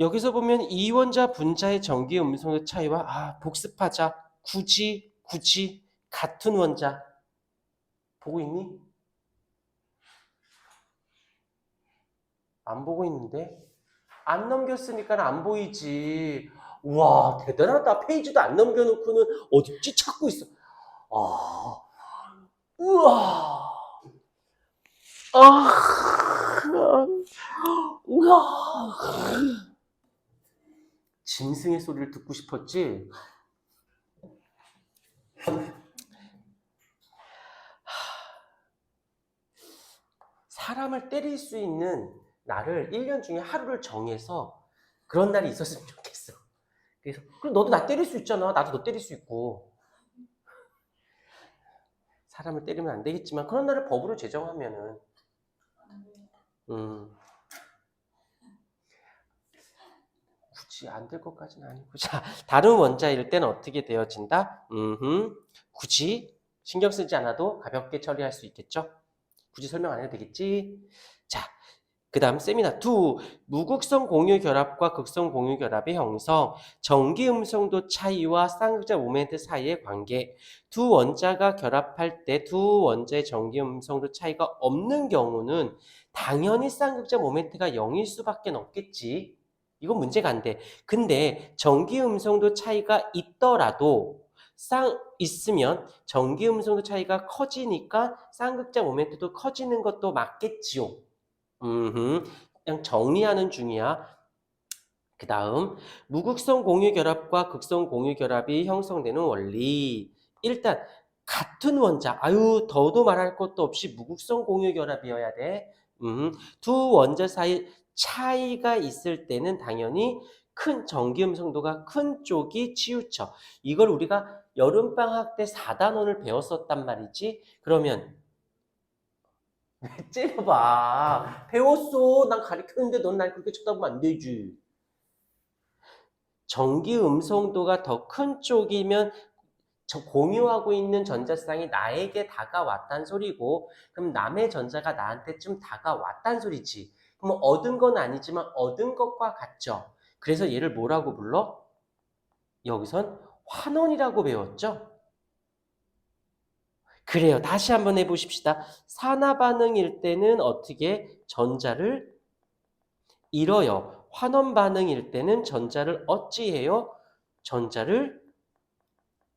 여기서 보면 이원자 분자의 전기 음성의 차이와 아 복습하자 굳이 굳이 같은 원자 보고 있니? 안 보고 있는데 안 넘겼으니까 안 보이지. 우와 대단하다 페이지도 안 넘겨놓고는 어딨지 찾고 있어. 아 우와 아 우와 짐승의 소리를 듣고 싶었지? 사람을 때릴 수 있는 날을 1년 중에 하루를 정해서 그런 날이 있었으면 좋겠어. 그래서 그럼 너도 나 때릴 수 있잖아. 나도 너 때릴 수 있고. 사람을 때리면 안 되겠지만 그런 날을 법으로 제정하면은 음. 굳이 안 될 것까지는 아니고. 자, 다른 원자일 때는 어떻게 되어진다? 음, 굳이 신경 쓰지 않아도 가볍게 처리할 수 있겠죠? 굳이 설명 안 해도 되겠지? 자, 그 다음 세미나 2. 무극성 공유 결합과 극성 공유 결합의 형성, 전기 음성도 차이와 쌍극자 모멘트 사이의 관계. 두 원자가 결합할 때 두 원자의 전기 음성도 차이가 없는 경우는 당연히 쌍극자 모멘트가 0일 수밖에 없겠지. 이건 문제가 안 돼. 근데 전기 음성도 차이가 있더라도 쌍 있으면 전기 음성도 차이가 커지니까 쌍극자 모멘트도 커지는 것도 맞겠지요. 음, 그냥 정리하는 중이야. 그 다음 무극성 공유 결합과 극성 공유 결합이 형성되는 원리. 일단 같은 원자, 아유 더도 말할 것도 없이 무극성 공유 결합이어야 돼. 음, 두 원자 사이 차이가 있을 때는 당연히 큰 전기 음 성도가 큰 쪽이 치우쳐. 이걸 우리가 여름방학 때 4단원을 배웠었단 말이지. 그러면 왜 째려봐. 배웠어. 난 가르쳤는데 넌 날 그렇게 쳐다보면 안 되지. 전기 음성도가 더 큰 쪽이면 저 공유하고 있는 전자쌍이 나에게 다가왔단 소리고 그럼 남의 전자가 나한테 좀 다가왔단 소리지. 그럼 얻은 건 아니지만 얻은 것과 같죠. 그래서 얘를 뭐라고 불러? 여기선 환원이라고 배웠죠? 그래요. 다시 한번 해보십시다. 산화 반응일 때는 어떻게 전자를 잃어요. 환원 반응일 때는 전자를 어찌해요? 전자를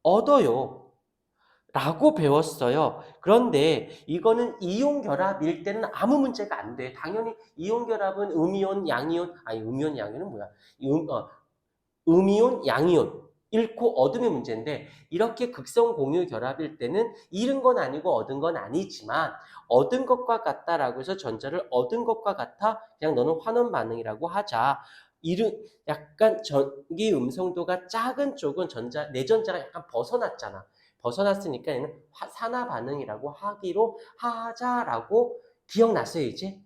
얻어요. 라고 배웠어요. 그런데 이거는 이온 결합일 때는 아무 문제가 안 돼. 당연히 이온 결합은 음이온, 양이온, 아니 음이온, 양이온은 뭐야? 음, 어, 음이온, 양이온 잃고 얻음의 문제인데 이렇게 극성 공유 결합일 때는 잃은 건 아니고 얻은 건 아니지만 얻은 것과 같다라고 해서 전자를 얻은 것과 같아 그냥 너는 환원 반응이라고 하자. 이른 약간 전기 음성도가 작은 쪽은 전자 내 전자가 약간 벗어났잖아. 벗어났으니까 얘는 화- 산화 반응이라고 하기로 하자라고 기억났어요 이제?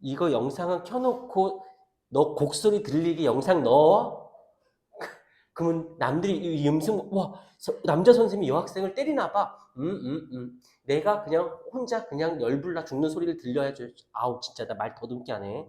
이거 영상은 켜놓고 너 곡소리 들리게 영상 넣어? 그러면 남들이 이 음성 와 서- 남자 선생님이 여학생을 때리나 봐. 음, 음, 음. 내가 그냥 혼자 그냥 열불나 죽는 소리를 들려야죠. 아우 진짜 나 말 더듬게 하네.